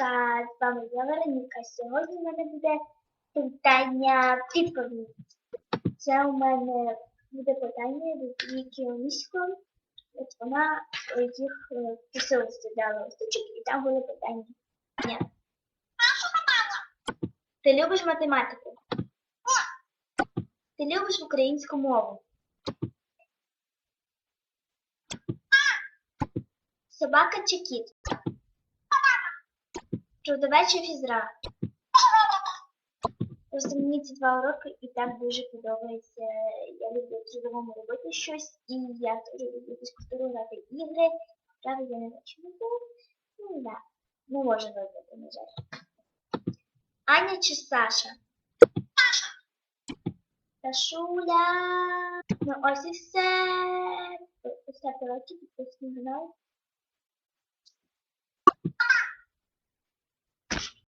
Вероніка, з вами я Вероніка. Сьогодні в мене буде питання відповідь. Це у мене буде питання від Вікі Онісько. От вона їх е, посилості дала листочок, і там були питання. Ні. Ти любиш математику? Ти любиш українську мову? Собака чи кіт? Трудове чи фізра? Просто мені ці два уроки і так дуже подобається. Я люблю в трудовому робити щось, і я теж люблю фізкультуру грати ігри. Правда, я не бачу не Ну да, не можу вибрати, на жаль. Аня чи Саша? Сашуля. Ну ось і все. Поставте лайки, підписуйтесь на канал.